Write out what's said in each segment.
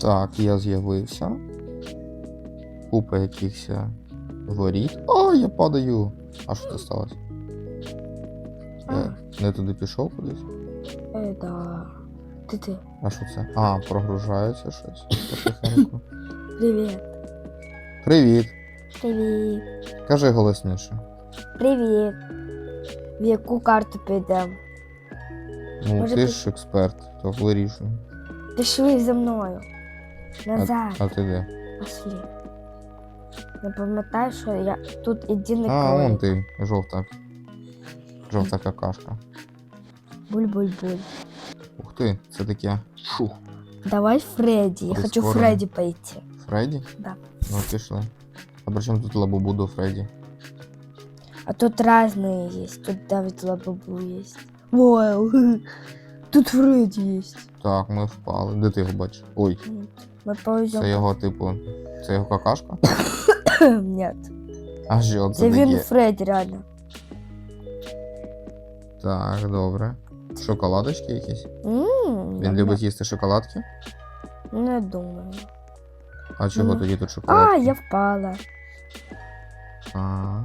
Так, я з'явився. Купа якихось воріт. О, я падаю. А що це сталося? Я не туди пішов кудись? Е, да. Ти ти. А що це? А, прогружається щось. потихеньку. Привіт. Привіт. Привіт. Кажи голосніше. Привіт. В яку карту підемо? Ну, Може, ти ти- ж експерт, то вирішуй. Пішли за мною. А, Назад. а ти де? Пошли. Не пам'ятаю, що я тут єдиний А, вон кролик. ти, жовта. Жовта какашка. Буль-буль-буль. Ух ти, це таке. Шух. Давай Фредді. Я хочу Прискорено. Фредді пойти. Фредді? Да. Ну, пішли. А при чому тут лабубу до Фредді? А тут разные есть. Тут Давид Лабабу есть. Вау. Тут Фредді есть. Так, ми впали. Де ти його бачиш? Ой, Мы повезем. це його, типу, це його какашка? Нет. А що це Це він таке? Фредді, реально. Так, добре. Шоколадочки якісь? М, Він любить їсти шоколадки? Не думаю. А чого Ну. тоді тут шоколадки? А, я впала. А.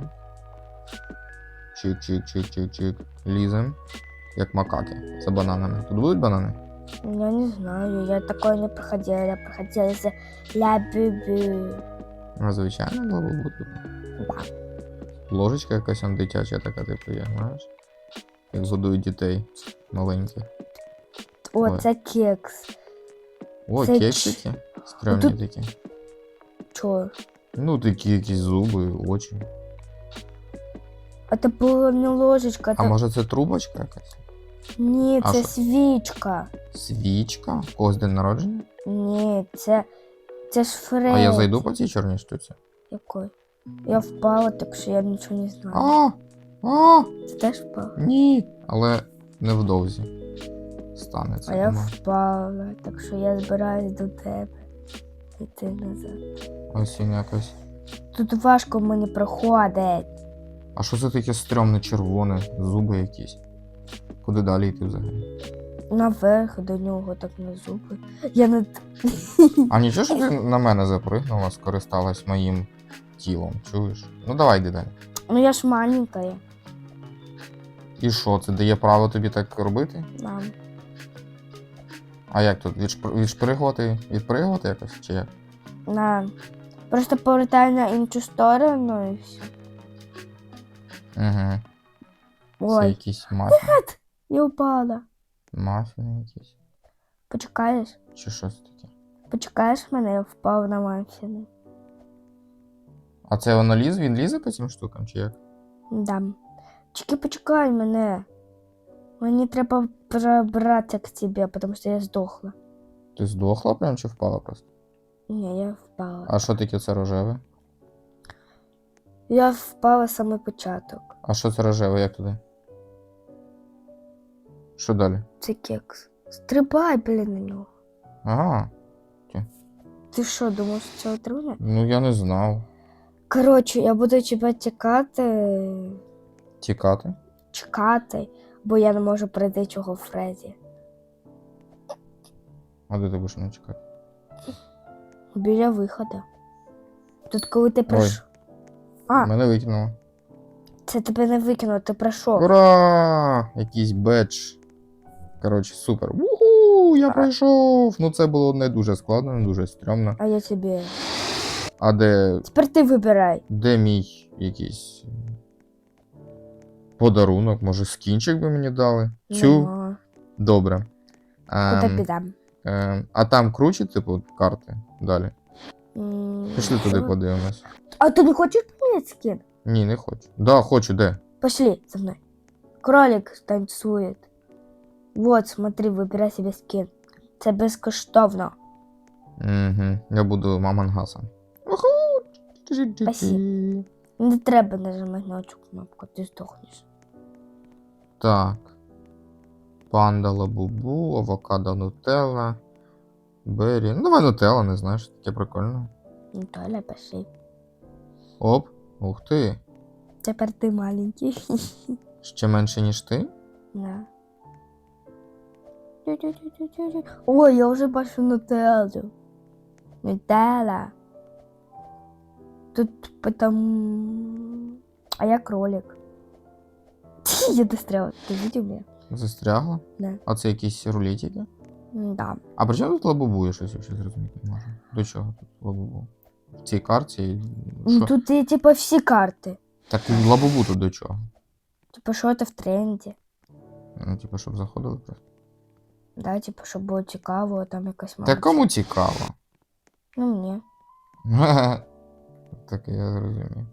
Чик-чик-чик-чик-чик. Лізем. Як макаки. За бананами. Тут будуть банани? Я не знаю, я такое не проходила. Я проходила за ля бюбю. Ну, звичайно, лабубу тут. Да. Ложечка якась там дитяча така, типу, є, знаєш? Як годують дітей маленьких. О, Ой. це кекс. О, Це кексики. Стрьомні Тут- такі. Чо? Ну, такі якісь зуби, очі. А це була не ложечка, А це... може це трубочка якась? Ні, А це що? свічка. Свічка? Когось день народження? Ні, це. Це ж Фредді. А я зайду по цій чорній штуці? Якой? Я впала, так що я нічого не знаю. А! А! Ти теж впав? Ні! Але невдовзі станеться. А я думаю. впала, так що я збираюсь до тебе. Іти назад. Ось він якось. Тут важко мені проходить. А що це таке стрьомне червоне, зуби якісь? Куди далі йти взагалі? Наверх до нього, так на зуби. Я не. А нічого, що ти на мене запригнула, скористалась моїм тілом, чуєш? Ну давай йди далі. Ну я ж маленькая. І що, це дає право тобі так робити? Мам. А як тут? Відшпр... Відшпригувати, відпригувати якось? Чи як? На. Просто повертай на іншу сторону і все. Угу. Це Ой, якісь мафіни. Я упала. Мафіни якісь. Почекаєш? Чи щось таке. Почекаєш мене, я впав на мамсіни. А це воно ліз? Він лізе по цим штукам, чи як? Да. Чеки, почекай мене. Мені треба пробратися к тебе, тому що я здохла. Ти здохла прям чи впала просто? Ні, я впала. А що таке це рожеве? Я впала саме початок. А що це рожеве, як туди? Що далі? Це кекс. Стрибай, блін, на нього. Ага, Ти що, думав, що це отруйне? ну я не знав. Коротше, я буду тебе чекати. Тікати? Чекати, бо я не можу пройти чого Фредді. А де ти будеш мене чекати? Біля виходу. Тут коли ти прийшов. А, Мене викинуло. це тебе не викинуло, ти пройшов. Ура! Якийсь бедж. Коротше, супер. Уху! Я А. пройшов! Ну це було не дуже складно, не дуже стрьомно. А я тобі. А де. Тепер ти вибирай. де мій якийсь подарунок? Може, скінчик би мені дали? Цю? Добре. Куди Ем, підемо? ем, а там круче, типу, карти далі. М, Пішли туди подивимось. А ти не хочеш поміняти скін? Ні, не хочу. Да, хочу, де? Пошли за мной. Кролик танцует. Вот, смотри, выбирай себе скин. Це безкоштовно. Угу. Я буду мамангасом. Спасибо. Не треба нажимати на цю кнопку, ти здохнеш. Так. Панда лабубу, авокадо нутелла. Бері. Ну, давай нутелла, не знаєш, таке прикольно. Ну, Толя, пошли. Оп. Ух ти. Тепер ти маленький. Ще менше, ніж ти? Да. Ой, я вже бачу нутеллу. Нутелла. Тут потом... А я кролик. Я дострела. Ты видел меня? Застрягла? Да. А це якісь рулетики? Да. А при чому тут лабубу? Я щось взагалі зрозуміти не можу. До чого тут лабубу? В цій карті. Ну, Що? тут и типа всі карти. Так і лабубу тут до чого? Типа, що це в тренді. Ну, типу, щоб заходили просто. Да, типа, щоб було цікаво, там якась Та мабуть. кому цікаво? Ну, мені. Так я зрозумів.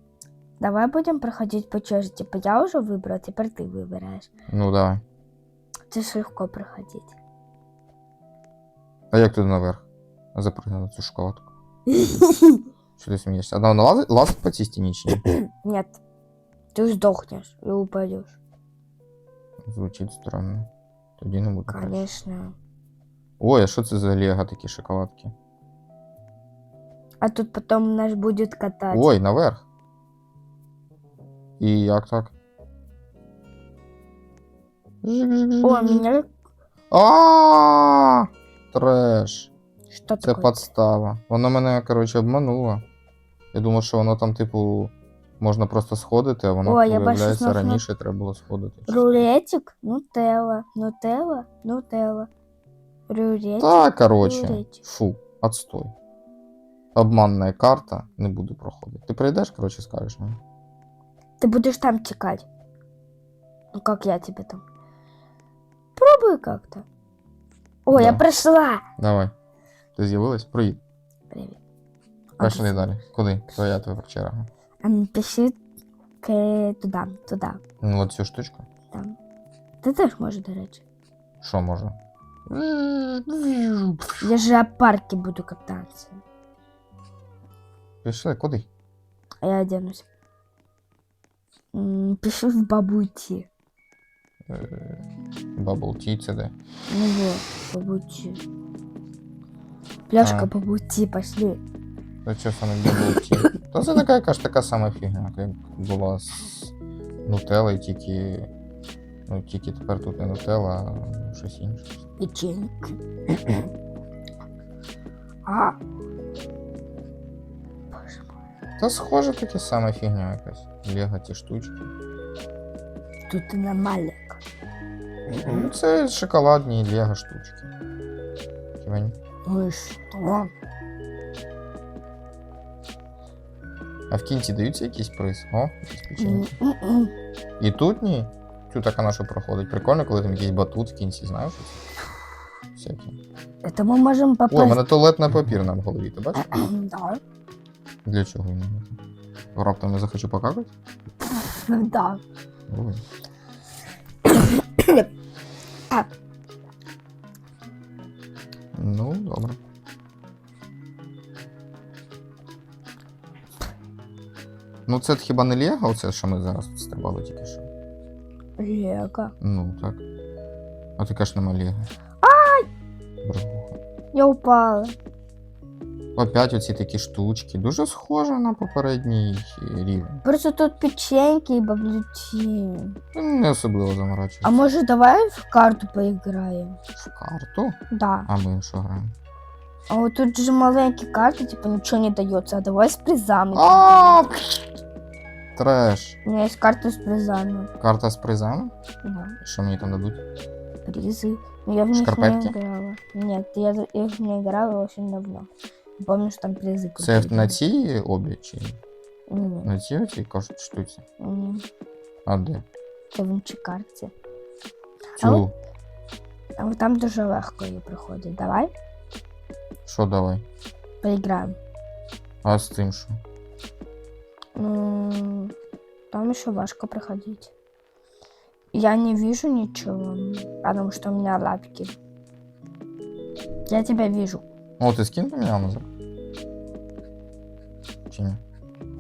Давай будемо проходити по черзі. Типа, я вже вибрав, тепер ти вибираєш. Ну давай. Це ж легко проходити. А як тут наверх? Запрыгни на цю шоколадку. Що ти смієшся? А вона лазить, лазить по цій стіні чи ні? Нет. Ты сдохнешь и упадешь. Звучить странно. Тоді не брати. Конечно. Ой, а що це за лего такі шоколадки? А тут потом наш будет катать. Ой, наверх. І як так? О, меня А, Треш. что Це такое? подстава. Воно мене, коротше, обмануло. Я думав, що воно там, типу, можна просто сходити, а воно Ой, я бачу, виявляється знов на- раніше треба було сходити. Рулетик, нутелла, нутелла, нутелла. Рулетик. Та, коротше. рулетик. Фу, отстой. Обманна карта, не буду проходити. Ти прийдеш, коротше, скажеш мені. Ты будешь там текать. Ну как я тебе там? Пробуй как-то. О, я Да. прошла. Давай. Ти з'явилась? Проїдь. Привет. Пішли далі. Куди? Твоя твоя черга. Ам, Пиши к... туда, туда. Ну, от цю штучку. Там. Ти теж можеш, до речі. Що може? Я же о парке буду кататься. Пішли, куди? А я оденусь. М, Пишу в бабути. Бабл Ті це де? Ну вот, бабути. Пляшка А. бабути, пошли. Та що саме Бабл Ті? Та це така яка ж така сама фігня, як була з Нутеллою, тільки. Ну, тільки тепер тут не Нутелла, а щось інше. Печенька. а. Та схоже таке саме фігня якась. Лего ті штучки. Тут и нормальник. Ну, це шоколадні лего штучки. Кивань. Ну А в кінці даються якийсь приз? О, якісь І тут ні. Тут така наша проходить. Прикольно, коли там якийсь батут в кінці, знаєш? Всякі. Это мы можем О, у попасть. мене туалетний папір на голові, ти бачиш? да. Для чого він? Раптом я захочу покакати? Да. Ой. Ну, добре. Ну, це хіба не Лего, оце, що ми зараз стрибали тільки що? Лего. Ну, так. А ти кажеш, нема Лего. Ай! Я упала. Опять оці такі штучки. Дуже схоже на попередній рівень. Просто тут печеньки и баблюти. Ну, Не особливо заморачуюся. А может давай в карту поиграем? В карту? Да. А ми що граємо? А вот тут же маленькие карты, типа ничего не дается. А давай с призами. А, Треш. У меня есть карта с призами. Карта з призами? Да. Що мені там дадуть? Призы. Но я в них Шкарпетки? не играла. Нет, я за- я в них не играла очень давно. Помню, что там призы Це какие-то. на цій обі чи Ні, на цій оцій кажуть штуці? ні. А де? Це в іншій карті. Цю. А от- А вот там дуже легко її проходить. Давай Що давай? поиграем. А з тим що? Ну, там еще важко проходить. Я не вижу ничего, потому что у меня лапки. Я тебя вижу. О, ти скін поміняв назад? Чи ні?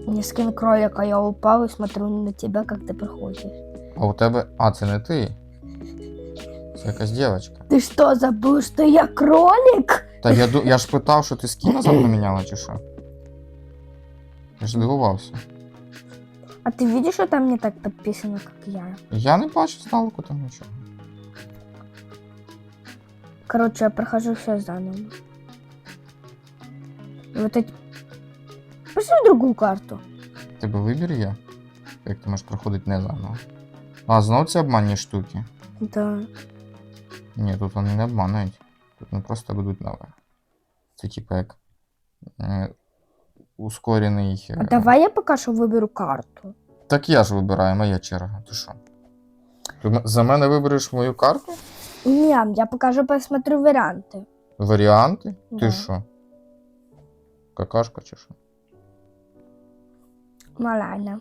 Не скин кролика, я упал и смотрю на тебя, как ты проходишь. А у тебе. А, це не ти. Це якась дівчинка. Ты что, забыл, что я кролик? Та я, я ж питав, що ти скін назад поміняла, чи що? Я ж дивувався. А ты видишь, что там не так подписано, как я? Я не бачу здалеку там нічого. Короче, я прохожу все заново. Вот эти... Пошли в другую карту. Тебе вибір є? Як ти можеш проходити не заново? А, знов ці обманні штуки. Да. Ні, тут вони не обманують. Тут вони просто ведуть нове. Це типа як е, ускорений. е, А давай я пока что выберу карту. Так я ж вибираю, моя черга. Ти що? Ти м- за мене вибереш мою карту? Не, я пока что посмотрю варианты. Варіанти? Да. Ти що? Какашка чи що? Малайна.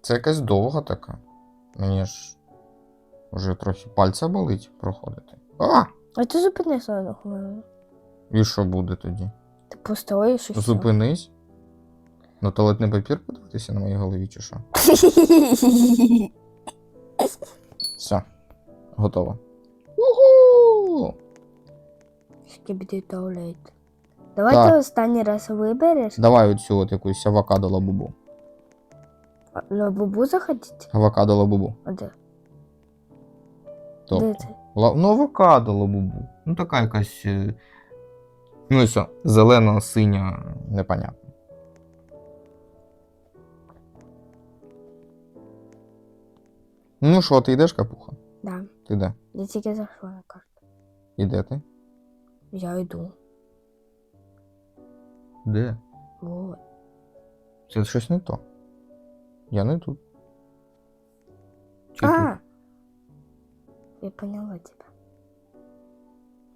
Це якась довга така. Мені ж вже трохи пальця болить проходити. А! А ти зупинися на хвилину. І що буде тоді? Ти постоїш і все. Зупинись. На туалетний папір подивитися на моїй голові, чи що? Все. Готово. Уху! Скибіди туалет. Давай Так. ти останній раз вибереш. Давай оцю от якусь авокадо лабубу. На бубу заходити? Авокадо лабубу. А де? Топ. Де ти? Ла... Ну, авокадо лабубу. Ну, така якась. е, Ну і все. Зелена, синя, непонятно. Ну що, ти йдеш, капуха? Да. Ти де? Я тільки зайшла на карту. І де ти? Я йду. Де? Вот. Це щось не то. Я не тут. Чи тут? Я поняла тебя.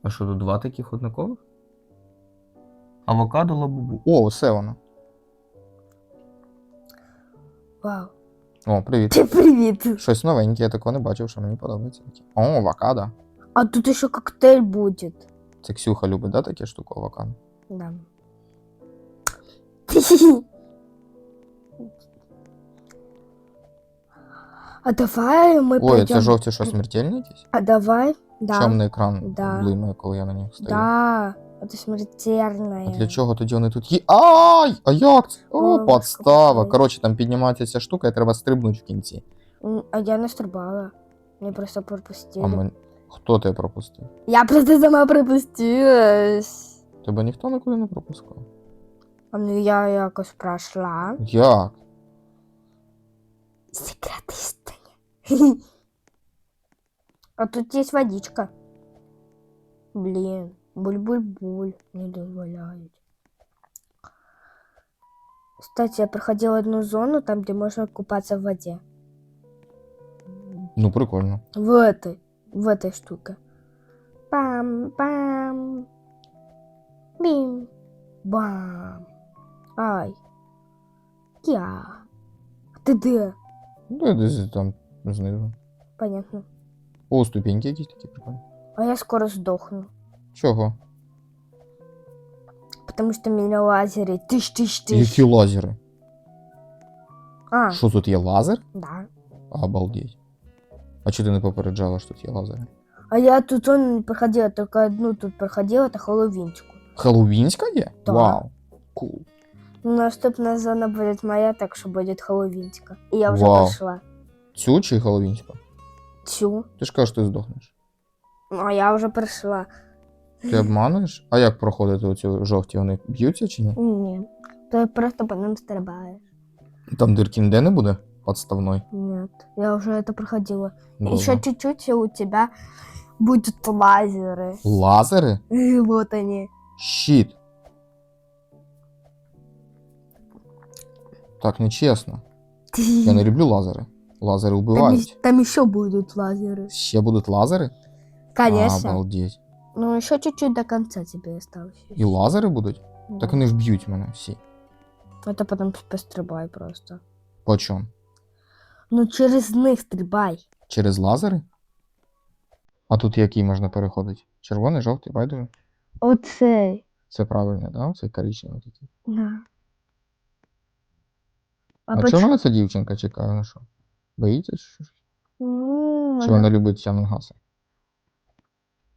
А що тут два таких однакових? Авокадо лабубу. О, все воно. Вау. О, привіт. Ти привіт. Щось новеньке, я такого не бачив, що мені подобається. О, авокадо. А тут еще коктейль будет. Це Ксюха любить, да, таке штуку авокадо? Да. А давай мы Ой, пойдем. це жовті що смертельні якісь? А давай, да. Чорний екран Да. блимає, коли я на ній стою. Да, это смертельное. А для чого тоді вони тут є? Ай! А як це? О, подстава. Коротше, там піднімається ця штука, і треба стрибнути в кінці. А я не стрибала. Мне просто пропустили. А мен... Хто тебе пропустив? Я просто сама пропустилась. Тебе ніхто нікуди не пропускав. А ну я якось пройшла. Як? Секретистами. А тут есть водичка. Блин, буль-буль-буль не дозволяють. Кстати, я проходила одну зону, там, где можно купаться в воде. Ну, прикольно. В этой, в этой штуке. Пам-пам. Бим. Бам. Ай. Я. Ти де? Ну, я десь там знизу. Понятно. О, ступеньки якісь такі прикольні. А я скоро сдохну. Чого? Потому что меня лазеры тыщ тыщ тыщ. Які лазери? А, Що тут є лазер? да. Обалдеть. А чого ти не попереджала, що тут є лазери? А я тут он не проходила, только одну тут проходила, это Хэллоуинчику. Хэллоуінська є? Да. Вау. Кул. Ну, наступная зона будет моя, так что будет Хэллоуинчика. И я уже Вау. прошла. Цю чи Хэллоуінську? Тю. Ти ж кажеш, ти здохнеш. Ну, а я уже прошла. Ти обмануєш? А як проходити оці жовті? Вони б'ються чи ні? Нет. Ты просто по ним стрибаешь. Там дирки ніде не буде подставной. Нет. Я уже это проходила. Добре. Еще чуть-чуть, и у тебя будут лазеры. Лазери? И вот они. Щит. Так нечесно. Я не люблю лазери. Лазери ещ- там еще будут лазеры. Ще будуть лазери? Конечно. Обалдеть. Ну, еще чуть-чуть до конца тебе осталось. І лазери будуть? Да. Так вони вб'ють мене всі. Это потом пострибай просто. По чому? Ну, через них стрибай. Через лазери? А тут який можна переходити? Червоний, жовтий, байдуже? Оцей. Це правильно, да? Це коричневий такий. Да. А, почему? вона ця дівчинка чекає? Ну що? Боїться? Чи, що? Ну, чи вона любить Сямінгаси?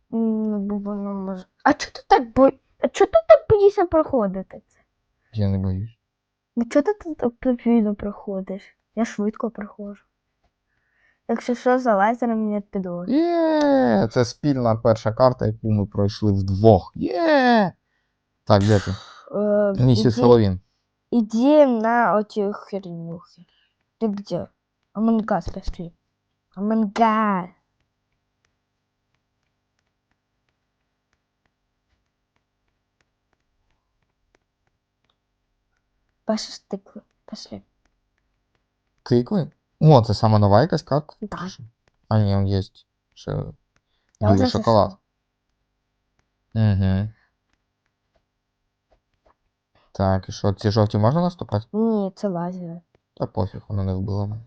Ну, бо вона може. А чого ти так бо... А чого ти так боїшся проходити? Я не боюсь. Ну чого ти тут так повільно проходиш? Я швидко проходжу. Якщо що, за лазером не піду. Є, це спільна перша карта, яку ми пройшли вдвох. Є. Так, де ти? Е, Місіс Хеллоуін. Иди на эти хернюхи. Ты где? Амангас пошли. Амангас. Паша стыкла. Пошли. Тикви? О, це саме нова якась карта? Да. А, ні, он є. Ще Я білий вже шоколад. Угу. Так, і що, ці жовті можна наступати? Ні, це лазер. Та пофіг, воно не вбило мене.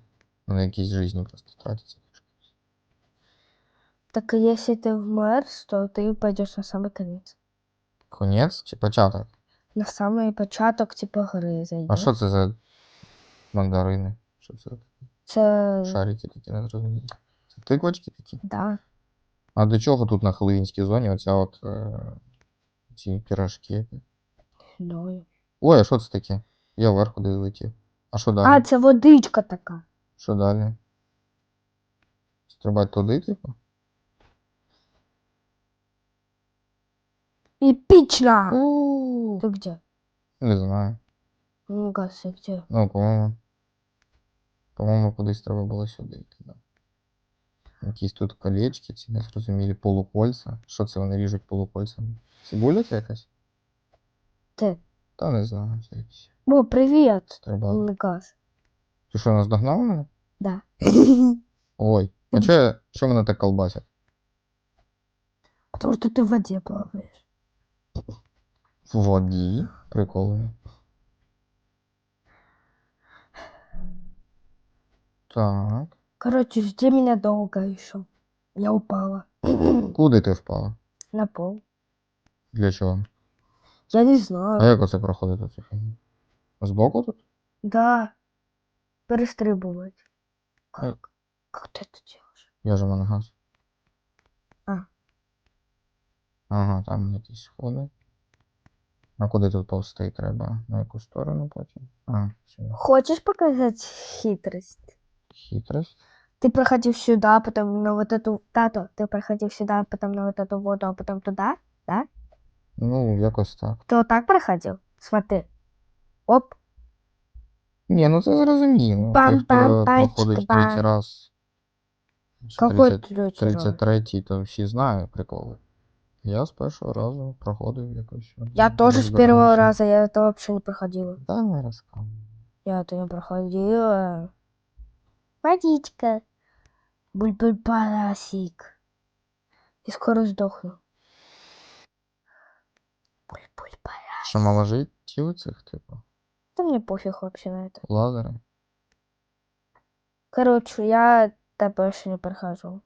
Вони якісь жизні просто тратяться. Так если ты вмерз, то ты пойдешь на самый конец. Конець чи початок? На самий початок, типа, гри зайдеш. А що це за мандарини? Що це? Це... Шарики такі не зрозумілі. Це тиквочки такі? Да. А до чого тут на Хеллоуінській зоні оця от е, ці пірожки? Ну. Ой, а що це таке? Я вверх куди летів. А що далі? А, це водичка така. Що далі? Стрибати туди, типу? У, Ты где? Не знаю. Ну, газ, я где? Ну, по-моєму. По-моєму, кудись треба було сюди йти. Да. Якісь тут колечки, ці незрозумілі полукольця. Що це вони ріжуть полукольцями? Цибуля це якась? Ти. Та не знаю, це якісь. О, привіт! Треба. Ну. Ти що, нас догнав мене? Да. Ой. А чо, я- чо мене так колбасять? Потому что ты в воде плаваешь. В воді? Приколи. Так. Короче, жди меня долго еще. Я упала. Куди ти впала? На пол. Для чого? Я не А знаю. як оце проходить цю фігню? Збоку тут? Да. Перестрибывать. Э. Как? Как ты это делаешь? Я же мангас. А. Ага, там якісь сходи. А куди тут повсти треба? На яку сторону потім? А, сюди. Хочешь показать хитрость? Хитрость. Ты проходил сюда, потом на вот эту... Тато, ты проходил сюда, потом на вот эту воду, а потом туда? Ну, якось так. Ты вот так проходил? Смотри. Оп. Ні, ну це зрозуміло. Той, хто Пам-пам, проходить пачка-пам. третій раз. чи Какой 30 третий раз? 33-й, то всі знають приколи. Я з першого разу проходив якось. Я тоже с первого розбирався. раза, я это вообще не проходила. Та не розказуй. Я это не проходила. Водичка. Буль-буль-парасик. И скоро сдохну. Що мало у цих, типу, Да мне пофиг вообще на это. лазери? Короче, я это больше не прохожу.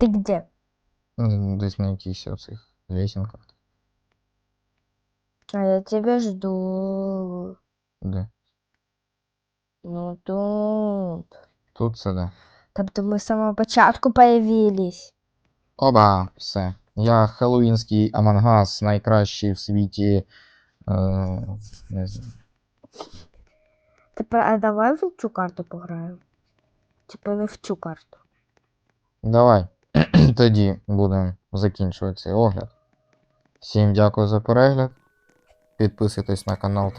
Ты где? Ну, Десь на якихось оцих лесінках. А я тебя жду. Де? Ну тут. Тут це де. Там то мы с самого початку появились. Оба, все. Я хеллоуінський Амангас, найкращий в світі. Е, не знаю. Про- а давай в цю карту пограємо? Типа не в цю карту. Давай. Тоді будемо закінчувати цей огляд. Всім дякую за перегляд. Підписуйтесь на канал